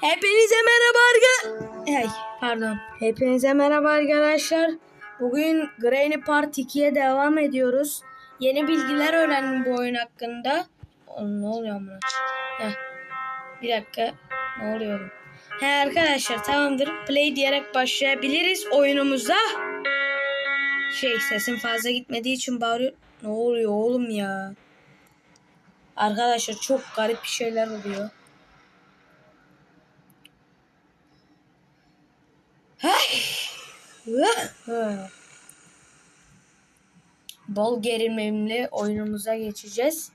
Hepinize merhaba arkadaşlar. Pardon. Hepinize merhaba arkadaşlar. Bugün Granny Part 2'ye devam ediyoruz. Yeni bilgiler öğrendim bu oyun hakkında. Oğlum ne oluyor amına? Bir dakika. Ne oluyor? He arkadaşlar tamamdır. Play diyerek başlayabiliriz oyunumuza. Şey sesim fazla gitmediği için bağırıyor. Ne oluyor oğlum ya? Arkadaşlar çok garip bir şeyler oluyor. Bol gerilimli oyunumuza geçeceğiz.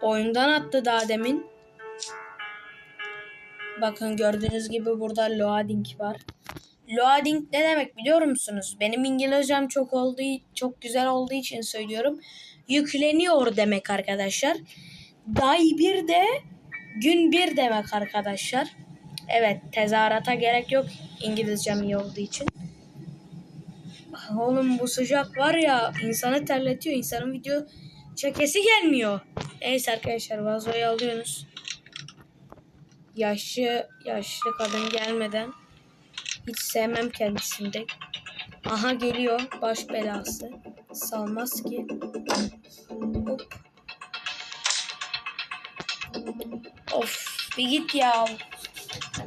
Oyundan attı daha demin. Bakın gördüğünüz gibi burada loading var. Loading ne demek biliyor musunuz? Benim İngilizcem çok olduğu çok güzel olduğu için söylüyorum. Yükleniyor demek arkadaşlar. Day bir de gün bir demek arkadaşlar. Evet tezahürata gerek yok İngilizcem iyi olduğu için. Oğlum bu sıcak var ya insanı terletiyor. İnsanın video çekesi gelmiyor. Neyse arkadaşlar vazoyu alıyorsunuz. Yaşlı yaşlı kadın gelmeden hiç sevmem kendisinde. Aha geliyor baş belası. Salmaz ki. Hop. Of bir git ya.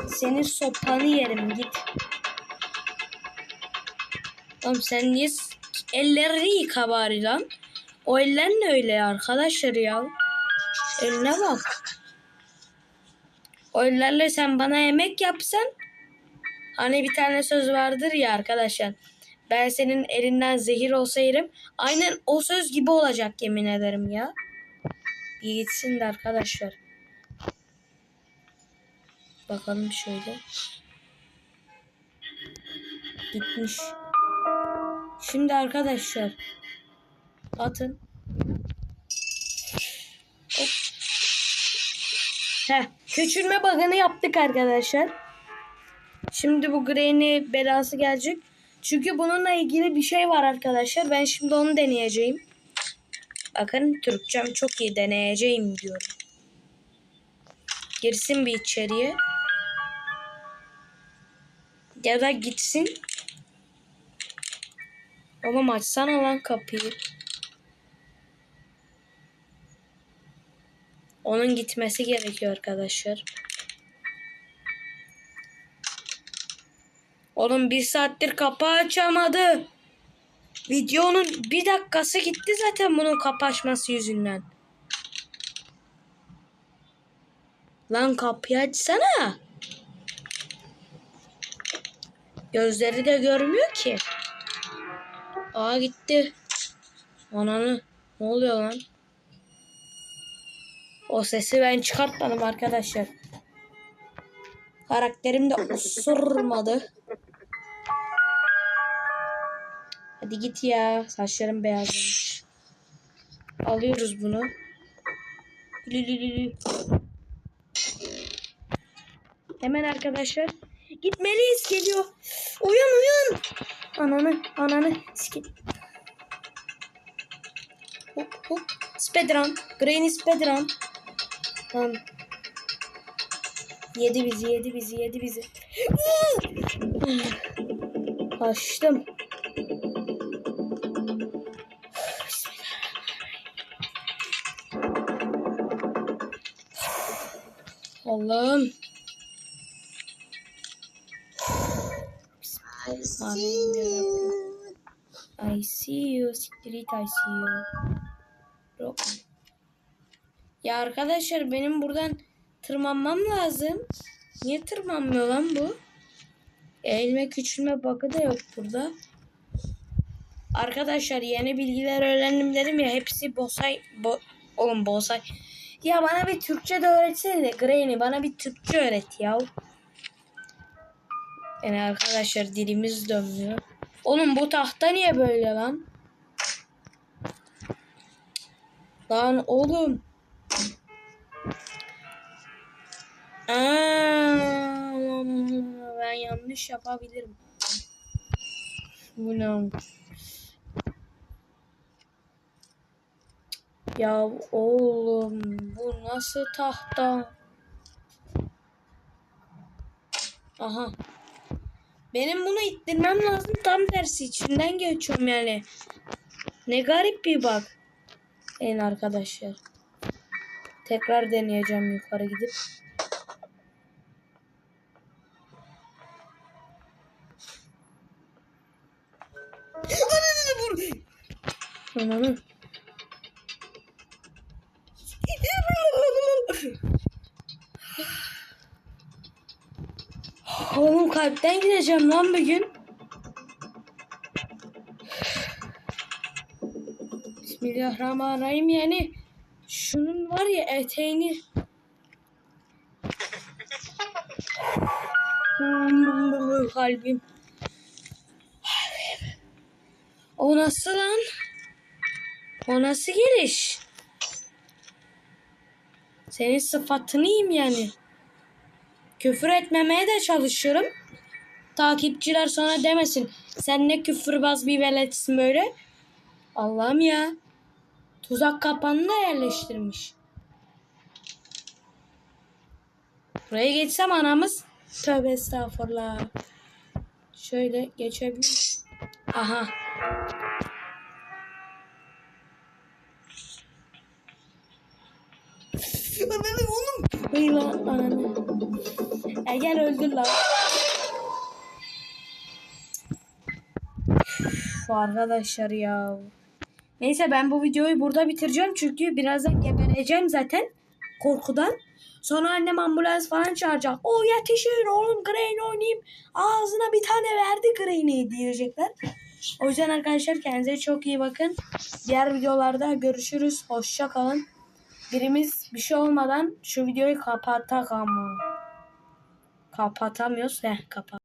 Senin sopanı yerim git. Oğlum sen niye ellerini yıka bari lan. O eller ne öyle arkadaşlar ya. Eline bak. O ellerle sen bana yemek yapsan hani bir tane söz vardır ya arkadaşlar. Ben senin elinden zehir olsa yerim. Aynen o söz gibi olacak yemin ederim ya. Bir gitsin de arkadaşlar. Bakalım şöyle. Gitmiş. Şimdi arkadaşlar atın. Hop. Heh, küçülme bug'ını yaptık arkadaşlar. Şimdi bu Granny belası gelecek. Çünkü bununla ilgili bir şey var arkadaşlar. Ben şimdi onu deneyeceğim. Bakın Türkçem çok iyi deneyeceğim diyorum. Girsin bir içeriye. Ya da gitsin. Oğlum açsana lan kapıyı. Onun gitmesi gerekiyor arkadaşlar. Oğlum bir saattir kapı açamadı. Videonun bir dakikası gitti zaten bunun kapı açması yüzünden. Lan kapıyı açsana. Gözleri de görmüyor ki. Aa gitti. Ananı. Ne oluyor lan? O sesi ben çıkartmadım arkadaşlar. Karakterim de osurmadı. Hadi git ya. Saçlarım beyazlamış. Alıyoruz bunu. Hemen arkadaşlar. Gitmeliyiz geliyor. Uyan uyan. Ananı ananı. Skin. Hop hop. Speedrun. Granny speedrun. Tamam. Yedi bizi yedi bizi yedi bizi. Kaçtım. Allah'ım. I see you. Siktir it I see you. Bro. Ya arkadaşlar benim buradan tırmanmam lazım. Niye tırmanmıyor lan bu? Eğilme küçülme bakı da yok burada. Arkadaşlar yeni bilgiler öğrendim dedim ya hepsi bosay bo, oğlum bosay. Ya bana bir Türkçe de öğretsene de Granny bana bir Türkçe öğret ya. Yani arkadaşlar dilimiz dönmüyor. Oğlum bu tahta niye böyle lan? Lan oğlum. Aa, ben yanlış yapabilirim. Bu ne? Ya oğlum bu nasıl tahta? Aha. Benim bunu ittirmem lazım. Tam tersi içinden geçiyorum yani. Ne garip bir bak. En arkadaşlar. Tekrar deneyeceğim yukarı gidip. Ananı. Oğlum kalpten gideceğim lan bugün. Bismillahirrahmanirrahim yani şunun var ya eteğini kalbim. O nasıl lan? O nasıl geliş? Senin sıfatını yiyeyim yani. Küfür etmemeye de çalışıyorum. Takipçiler sonra demesin. Sen ne küfürbaz bir veletsin böyle. Allah'ım ya. Tuzak kapağını da yerleştirmiş. Buraya geçsem anamız. Tövbe estağfurullah. Şöyle geçebilir. Aha. Ananı oğlum. Hey lan ananı. E gel öldür lan. Üf, arkadaşlar ya. Neyse ben bu videoyu burada bitireceğim çünkü birazdan gebereceğim zaten korkudan. Sonra annem ambulans falan çağıracak. O yetişir oğlum Crane oynayayım. Ağzına bir tane verdi Crane'i diyecekler. O yüzden arkadaşlar kendinize çok iyi bakın. Diğer videolarda görüşürüz. Hoşça kalın. Birimiz bir şey olmadan şu videoyu kapatak ama. Kapatamıyoruz. Heh kapat.